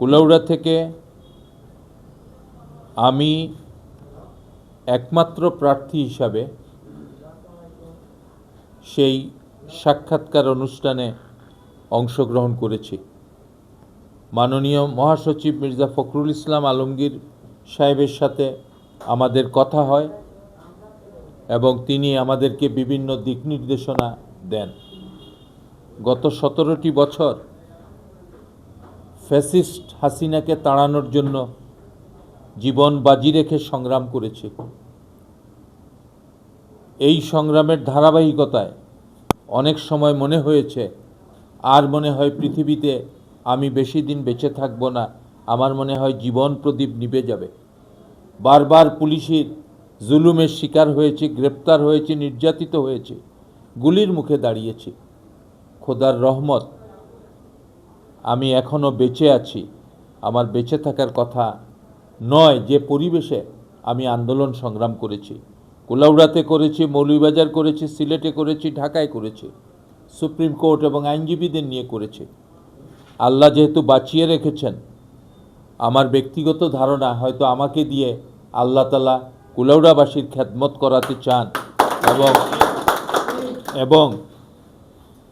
কুলাউড়া থেকে আমি একমাত্র প্রার্থী হিসাবে সেই সাক্ষাৎকার অনুষ্ঠানে অংশগ্রহণ করেছি। মাননীয় মহাসচিব মির্জা ফখরুল ইসলাম আলমগীর সাহেবের সাথে আমাদের কথা হয় এবং তিনি আমাদেরকে বিভিন্ন দিক নির্দেশনা দেন। গত সতেরোটি বছর ফ্যাসিস্ট হাসিনাকে তাড়ানোর জন্য জীবন বাজি রেখে সংগ্রাম করেছে। এই সংগ্রামের ধারাবাহিকতায় অনেক সময় মনে হয়েছে, আর মনে হয় পৃথিবীতে আমি বেশি দিন বেঁচে থাকব না, আমার মনে হয় জীবন প্রদীপ নিভে যাবে। বারবার পুলিশের জুলুমের শিকার হয়েছে, গ্রেপ্তার হয়েছে, নির্যাতিত হয়েছে, গুলির মুখে দাঁড়িয়েছি। খোদার রহমত আমি এখনও বেঁচে আছি। আমার বেঁচে থাকার কথা নয় যে পরিবেশে আমি আন্দোলন সংগ্রাম করেছি। কুলাউড়াতে করেছি, মৌলভীবাজার করেছি, সিলেটে করেছি, ঢাকায় করেছি। সুপ্রিম কোর্ট এবং আইনজীবীদের নিয়ে করেছি। আল্লাহ যেহেতু বাঁচিয়ে রেখেছেন, আমার ব্যক্তিগত ধারণা হয়তো আমাকে দিয়ে আল্লাহ তালা কুলাউড়াবাসীর খ্যাতমত করাতে চান এবং এবং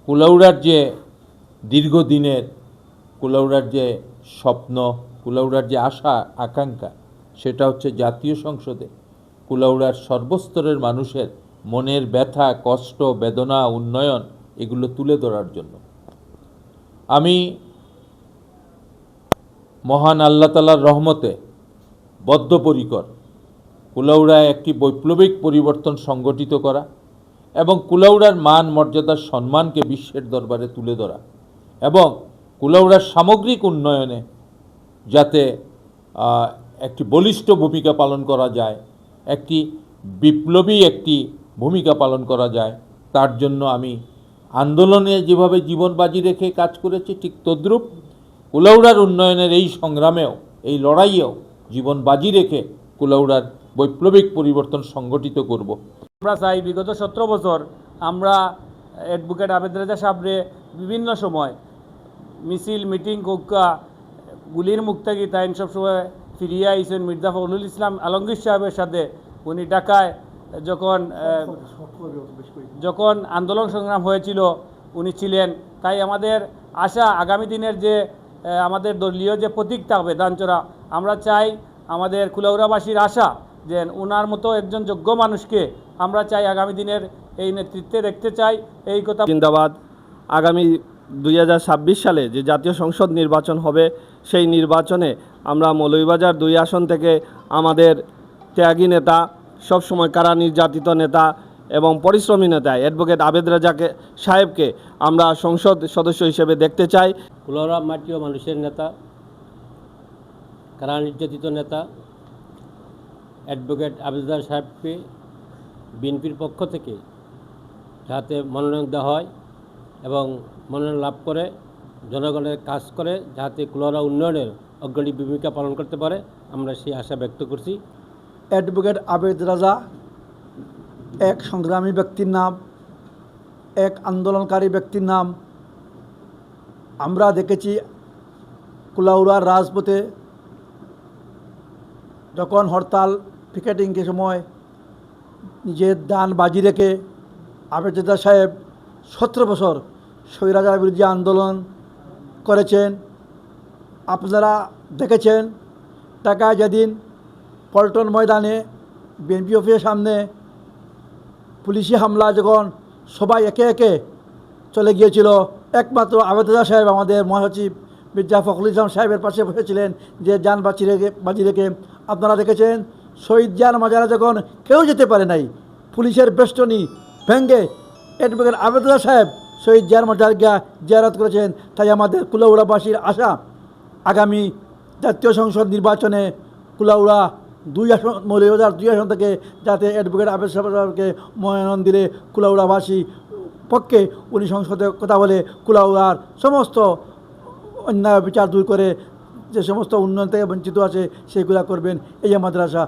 কুলাউড়ার যে দীর্ঘদিনের কুলাউড়ার যে স্বপ্ন, কুলাউড়ার যে আশা, আকাঙ্ক্ষা, সেটা হচ্ছে জাতীয় সংসদে। কুলাউড়ার সর্বস্তরের মানুষের মনের ব্যথা, কষ্ট, বেদনা, উন্নয়ন এগুলো তুলে ধরার জন্য। আমি মহান আল্লাহ তালার রহমতে বদ্ধপরিকর কুলাউড়ায় একটি বৈপ্লবিক পরিবর্তন সংগঠিত করা এবং কুলাউড়ার মান মর্যাদার সম্মানকে বিশ্বের দরবারে তুলে ধরা এবং কুলাউড়ার সামগ্রিক উন্নয়নে যাতে একটি বলিষ্ঠ ভূমিকা পালন করা যায়, একটি বিপ্লবী একটি ভূমিকা পালন করা যায়, তার জন্য আমি আন্দোলনে যেভাবে জীবন বাজি রেখে কাজ করেছি, ঠিক তদ্রূপ কুলাউড়ার উন্নয়নের এই সংগ্রামেও, এই লড়াইয়েও জীবন বাজি রেখে কুলাউড়ার বৈপ্লবিক পরিবর্তন সংগঠিত করব। আমরা চাই বিগত সতেরো বছর আমরা অ্যাডভোকেট আবেদ রাজা সাবরে বিভিন্ন সময় মিছিল মিটিং কোকা গুলির মুখ থেকে তাই সবসময় ফিরিয়ে আইসেন মির্জা ফখরুল ইসলাম আলমগীর সাহেবের সাথে। উনি ঢাকায় যখন যখন আন্দোলন সংগ্রাম হয়েছিল উনি ছিলেন। তাই আমাদের আশা আগামী দিনের যে আমাদের দলীয় যে প্রতীক থাকবে দানচরা আমরা চাই আমাদের কুলাউড়াবাসীর আশা যে ওনার মতো একজন যোগ্য মানুষকে আমরা চাই আগামী দিনের এই নেতৃত্বে দেখতে চাই। এই কথা জিন্দাবাদ। আগামী দুই হাজার ছাব্বিশ সালে যে জাতীয় সংসদ নির্বাচন হবে, সেই নির্বাচনে আমরা মৌলভীবাজার দুই আসন থেকে আমাদের ত্যাগী নেতা, সবসময় কারা নির্যাতিত নেতা এবং পরিশ্রমী নেতা অ্যাডভোকেট আবেদ রাজাকে সাহেবকে আমরা সংসদ সদস্য হিসেবে দেখতে চাই। কুলারা মাটিও মানুষের নেতা, কারা নির্যাতিত নেতা অ্যাডভোকেট আবেদার সাহেবকে বিএনপির পক্ষ থেকে যাতে মনোনয়ন দেওয়া হয়। এবং মনোনয়ন লাভ করে জনগণের কাজ করে যাতে কুলারা উন্নয়নের অগ্রণী ভূমিকা পালন করতে পারে, আমরা সেই আশা ব্যক্ত করছি। অ্যাডভোকেট আবেদ রাজা, এক সংগ্রামী ব্যক্তির নাম, এক আন্দোলনকারী ব্যক্তির নাম। আমরা দেখেছি কুলাউড়ার রাজপথে যখন হরতাল, পিকেটিংয়ের সময় নিজের দান বাজি রেখে আবেদা সাহেব সতেরো বছর স্বৈরাচার বিরুদ্ধে আন্দোলন করেছেন। আপনারা দেখেছেন, ঢাকায় যেদিন পল্টন ময়দানে বিএনপি অফিসের সামনে পুলিশি হামলা যখন সবাই একে একে চলে গিয়েছিল, একমাত্র আবেদা সাহেব আমাদের মহাসচিব মির্জা ফখরুল ইসলাম সাহেবের পাশে বসেছিলেন যে যান বাঁচি রেখে, বাজি রেখে। আপনারা দেখেছেন, শহীদ যান মাজারা যখন কেউ যেতে পারে নাই, পুলিশের বেষ্টনী ভেঙ্গে অ্যাডভোকেট আবেদা সাহেব শহীদ জিয়ার গিয়া জিয়ারত করেছেন। তাই আমাদের কুলাউড়াবাসীর আশা, আগামী জাতীয় সংসদ নির্বাচনে কুলাউড়া দুই আসন মৌলভীবাজার দুই আসন থেকে যাতে অ্যাডভোকেট আবেদ সাহেবকে মনোনয়ন দিলে কুলাউড়াবাসী পক্ষে উনি সংসদে কথা বলে কুলাউড়ার সমস্ত অন্যায় বিচার দূর করে যে সমস্ত উন্নয়ন থেকে বঞ্চিত আছে, সেগুলা করবেন এই আমাদের আশা।